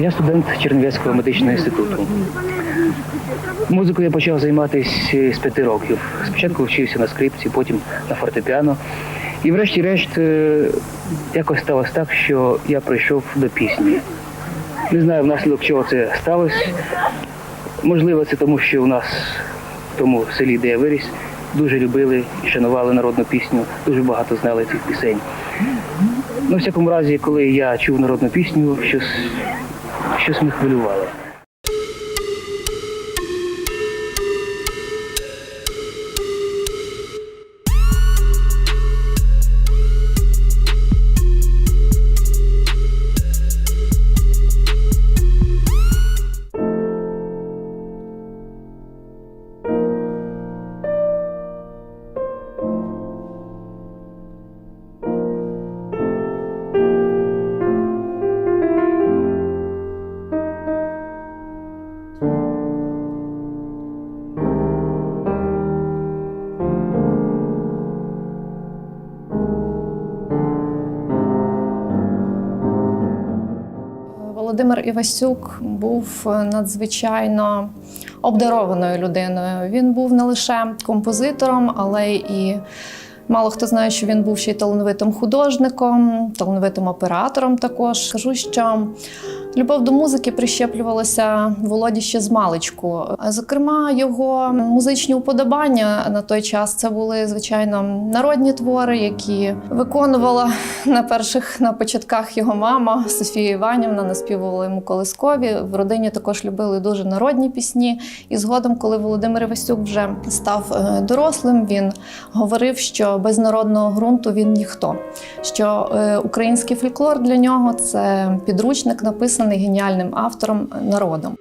Я студент Чернівецького медичного інституту. Музикою я почав займатися з п'яти років. Спочатку вчився на скрипці, потім на фортепіано. І врешті-решт е, якось сталося так, що я прийшов до пісні. Не знаю, внаслідок чого це сталося. Можливо, це тому, що у нас в тому селі, де я виріс, дуже любили і шанували народну пісню, дуже багато знали цих пісень. Ну, в всякому разі, коли я чув народну пісню, щось, щось не хвилювало. Володимир Івасюк був надзвичайно обдарованою людиною. Він був не лише композитором, але і мало хто знає, що він був ще й талановитим художником, талановитим оператором. Також кажу, що любов до музики прищеплювалася Володі ще з маличку. Зокрема, його музичні уподобання на той час це були звичайно народні твори, які виконувала на перших на початках його мама Софія Іванівна, наспівувала йому колискові. В родині також любили дуже народні пісні. І згодом, коли Володимир Івасюк вже став е, дорослим, він говорив, що без народного ґрунту він ніхто. Що е, український фольклор для нього це підручник, написаний геніальним автором народом.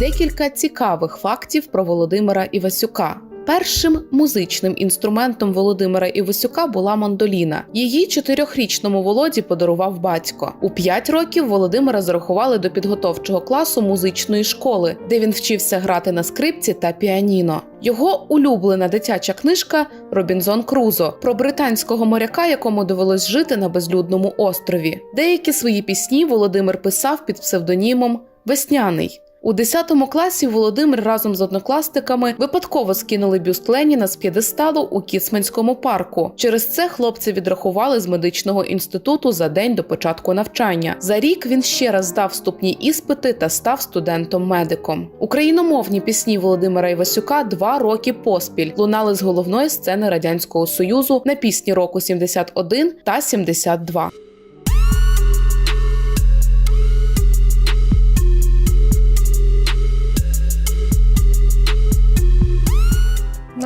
Декілька цікавих фактів про Володимира Івасюка. Першим музичним інструментом Володимира Івасюка була мандоліна. Її чотирьохрічному Володі подарував батько. У п'ять років Володимира зарахували до підготовчого класу музичної школи, де він вчився грати на скрипці та піаніно. Його улюблена дитяча книжка Робінзон Крузо про британського моряка, якому довелось жити на безлюдному острові. Деякі свої пісні Володимир писав під псевдонімом Весняний. У 10 класі Володимир разом з однокласниками випадково скинули бюст Леніна з п'єдесталу у Кіцманському парку. Через це хлопці відрахували з медичного інституту за день до початку навчання. За рік він ще раз здав вступні іспити та став студентом-медиком. Україномовні пісні Володимира Івасюка два роки поспіль лунали з головної сцени радянського союзу на пісні року 71 та 72.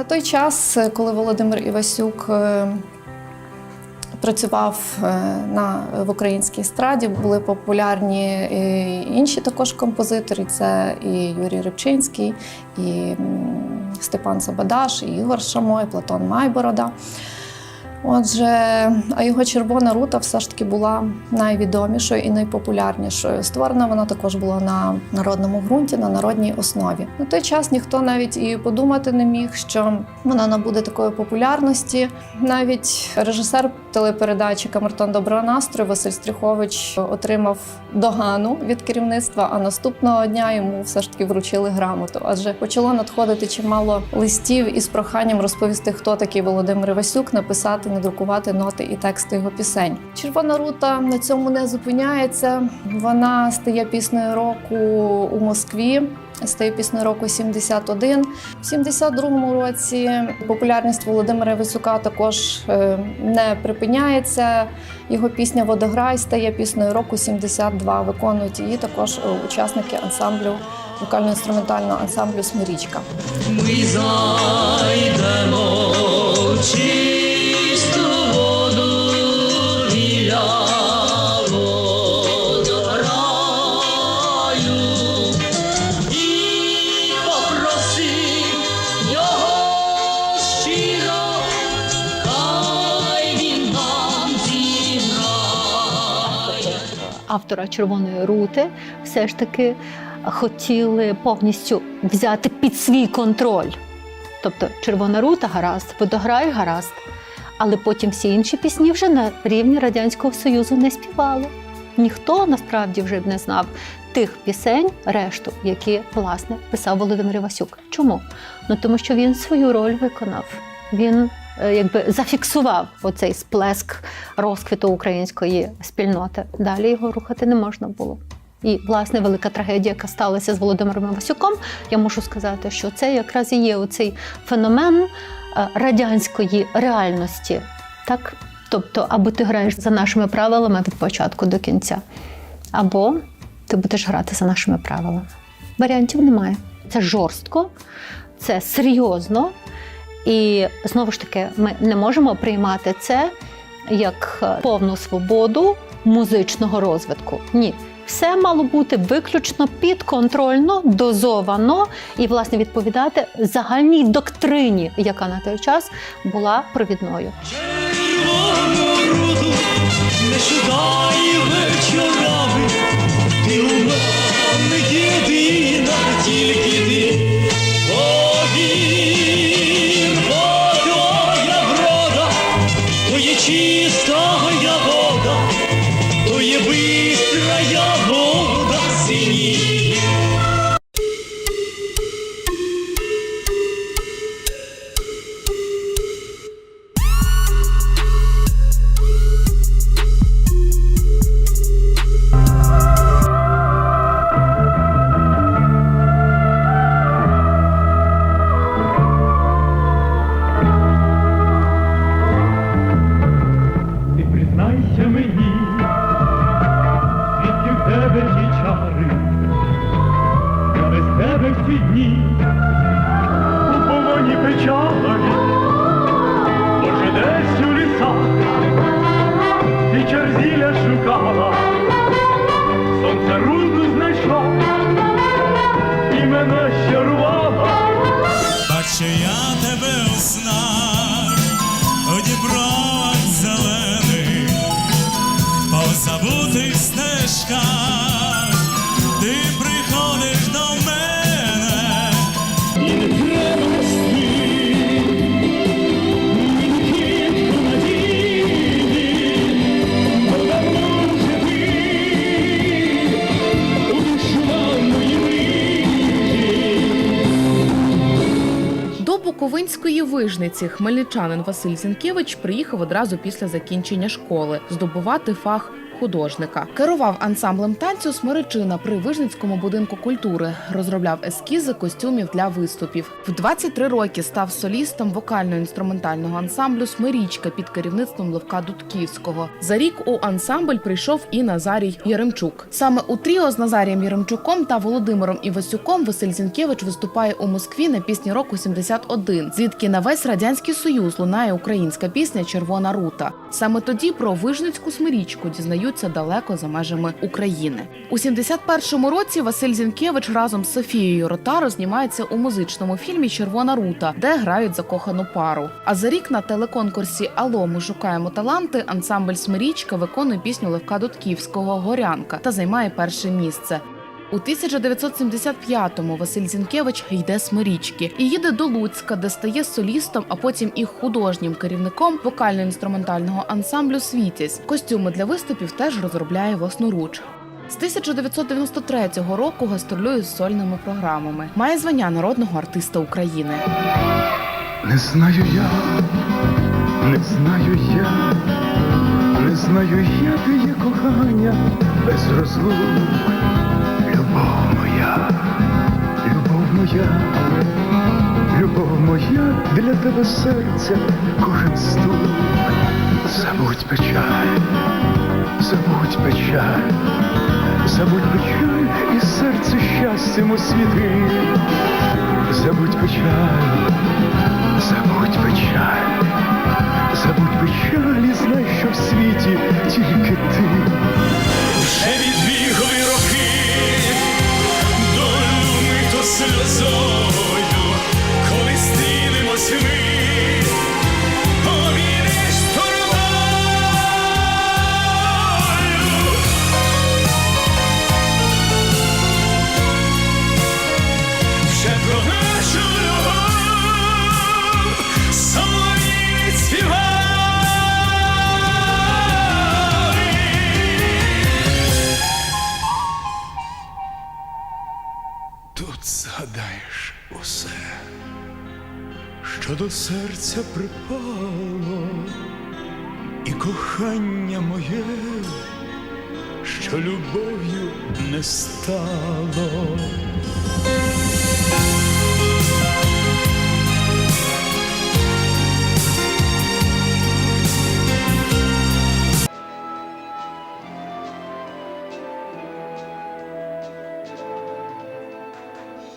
Той час, е, коли Володимир Івасюк е, працював е, на, в українській естраді, були популярні і інші також композитори. Це і Юрій Рибчинський, і Степан Сабадаш, і Ігор Шамо, і Платон Майборода. Отже, а його червона рута все ж таки була найвідомішою і найпопулярнішою. Створена вона також була на народному ґрунті, на народній основі. На той час ніхто навіть і подумати не міг, що вона набуде такої популярності. Навіть режисер телепередачі Камертон доброго настрою Василь Стріхович отримав догану від керівництва. А наступного дня йому все ж таки вручили грамоту. Адже почало надходити чимало листів із проханням розповісти, хто такий Володимир Івасюк, написати, надрукувати ноти і тексти його пісень. Червона рута на цьому не зупиняється. Вона стає піснею року у Москві. Стає піснею року 71. В 72-му році популярність Володимира Івасюка також е, не припиняється. Його пісня Водограй стає піснею року 72. Виконують її також е, учасники ансамблю вокально-інструментального ансамблю Смирічка. Ми зайдемо автора Червоної рути все ж таки хотіли повністю взяти під свій контроль Тобто Червона рута гаразд, водограй гаразд. Але потім всі інші пісні вже на рівні Радянського Союзу не співали. Ніхто насправді вже б не знав тих пісень, решту, які власне писав Володимир Івасюк. Чому? Ну тому що він свою роль виконав. Він якби зафіксував оцей сплеск розквіту української спільноти. Далі його рухати не можна було. І власне велика трагедія, яка сталася з Володимиром Івасюком, я можу сказати, що це якраз і є оцей феномен е, радянської реальності. Так? Тобто, або ти граєш за нашими правилами від початку до кінця, або ти будеш грати за нашими правилами. Варіантів немає. Це жорстко, це серйозно. І знову ж таки, ми не можемо приймати це як е, повну свободу музичного розвитку. Ні. Все мало бути виключно підконтрольно, дозовано і, власне, відповідати загальній доктрині, яка на той час була провідною. 你好了 До вижниці хмельничанин Василь Зінкевич приїхав одразу після закінчення школи здобувати фах. Художника керував ансамблем танцю Смеречина при Вижницькому будинку культури, розробляв ескізи костюмів для виступів. В 23 роки став солістом вокально-інструментального ансамблю Смирічка під керівництвом Левка Дудківського. За рік у ансамбль прийшов і Назарій Яремчук. Саме у тріо з Назарієм Яремчуком та Володимиром Івасюком Василь Зінкевич виступає у Москві на пісні року 71, звідки на весь радянський союз лунає українська пісня Червона рута. Саме тоді про вижницьку смирічку дізнаються далеко за межами України. У 71-му році Василь Зінкевич разом з Софією Ротаро знімається у музичному фільмі Червона рута, де грають закохану пару. А за рік на телеконкурсі Ало ми шукаємо таланти. Ансамбль Смирічка виконує пісню Левка Дудківського Горянка та займає перше місце. У 1975-му Василь Зінкевич йде з Мирічки і їде до Луцька, де стає солістом, а потім і художнім керівником вокально-інструментального ансамблю Світязь. Костюми для виступів теж розробляє власноруч. З 1993 року гастролює з сольними програмами. Має звання народного артиста України. Не знаю я, не знаю я, не знаю я, де є кохання без розлук. Моя, любов моя, любов моя, для тебе серця кожен стук. Забудь печаль, забудь печаль, забудь печаль і серце щастям освіти. Забудь печаль, забудь печаль, забудь печаль і знай, що в світі тільки ти. відгадаєш усе, що до серця припало, і кохання моє, що любов'ю не стало.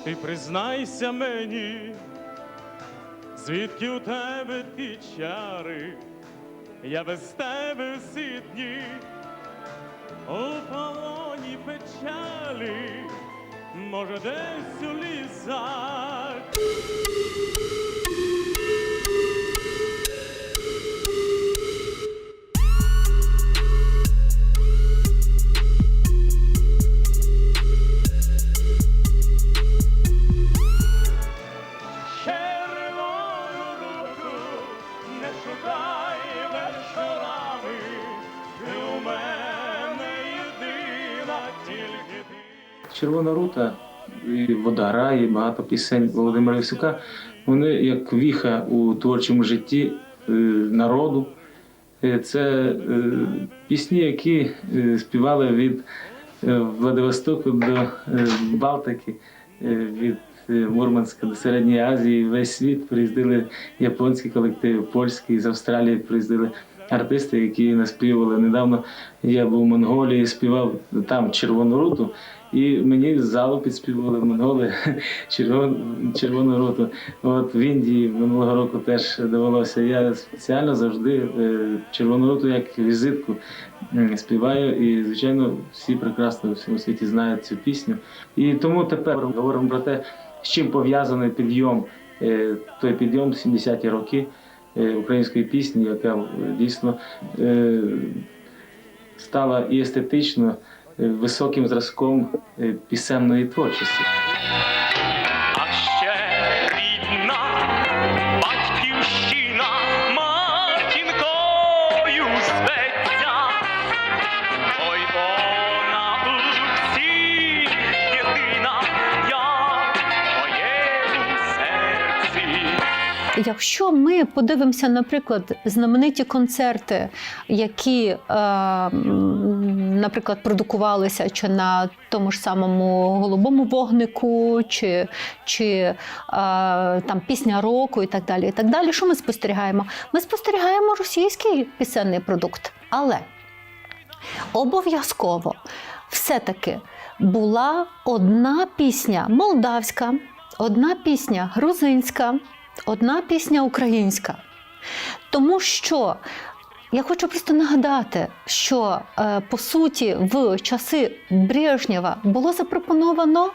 Ти признайся мені, звідки у тебе ті чари, я без тебе всі дні у полоні печалі, може, десь у лісах. Червона рута, і Водогра, і багато пісень Володимира Івсюка, вони як віха у творчому житті е, народу. Е, Це е, пісні, які співали від Владивостоку до Балтики, від Мурманська до Середньої Азії. Весь світ приїздили японські колективи, польські, з Австралії приїздили артисти, які наспівали. Недавно я був в Монголії, співав там червону руту. І мені з залу підспівували монголи червон, червону роту. От в Індії минулого року теж довелося. Я спеціально завжди е, червону роту як візитку співаю. І, звичайно, всі прекрасно у всьому світі знають цю пісню. І тому тепер говоримо про те, з чим пов'язаний підйом, е, той підйом 70-ті роки української пісні, яка е, дійсно е, стала і естетично е, високим зразком е, пісенної творчості. Якщо ми подивимося, наприклад, знамениті концерти, які, е, наприклад, продукувалися чи на тому ж самому голубому вогнику, чи, чи е, там пісня року, і так далі, і так далі, що ми спостерігаємо? Ми спостерігаємо російський пісенний продукт, але обов'язково все-таки була одна пісня молдавська, одна пісня грузинська, одна пісня українська. Тому що я хочу просто нагадати, що е, по суті в часи Брежнєва було запропоновано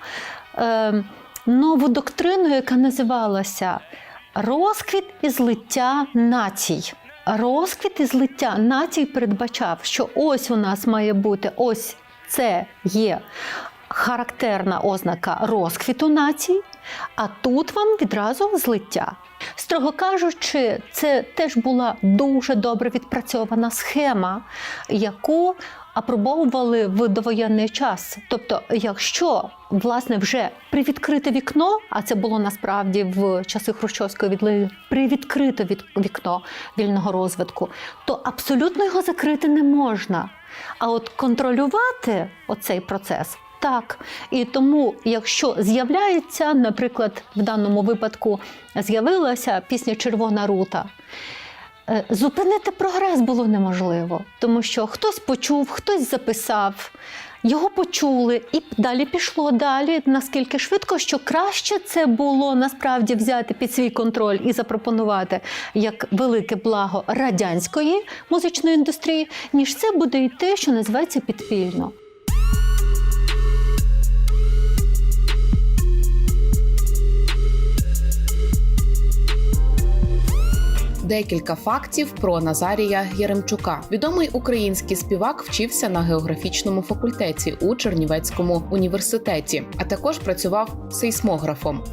е, нову доктрину, яка називалася Розквіт і злиття націй. Розквіт і злиття націй передбачав, що ось у нас має бути ось це є характерна ознака розквіту націй, а тут вам відразу злиття. Строго кажучи, це теж була дуже добре відпрацьована схема, яку апробовували в довоєнний час. Тобто, якщо власне вже привідкрите вікно, а це було насправді в часи Хрущовської відливи, привідкрите від вікно вільного розвитку, то абсолютно його закрити не можна. А от контролювати оцей процес так. І тому, якщо з'являється, наприклад, в даному випадку з'явилася пісня Червона рута. е, Зупинити прогрес було неможливо, тому що хтось почув, хтось записав, його почули, і далі пішло далі. Наскільки швидко, що краще це було насправді взяти під свій контроль і запропонувати як велике благо радянської музичної індустрії, ніж це буде йти, що називається підпільно. Декілька фактів про Назарія Яремчука. Відомий український співак вчився на географічному факультеті у Чернівецькому університеті, а також працював сейсмографом.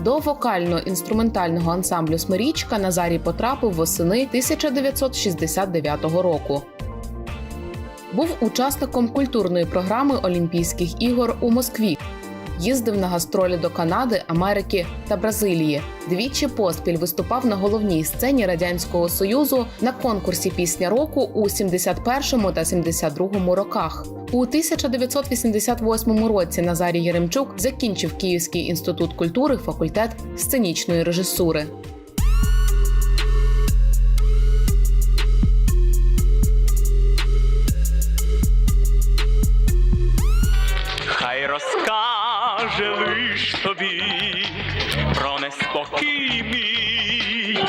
До вокально-інструментального ансамблю Смирічка Назарій потрапив восени 1969 року. Був учасником культурної програми Олімпійських ігор у Москві. Їздив на гастролі до Канади, Америки та Бразилії. Двічі поспіль виступав на головній сцені радянського союзу на конкурсі Пісня року у 71 та 72 роках. У 1988 році Назарій Єремчук закінчив Київський інститут культури, факультет сценічної режисури. Тобі про неспокій мій.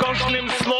Кожним словом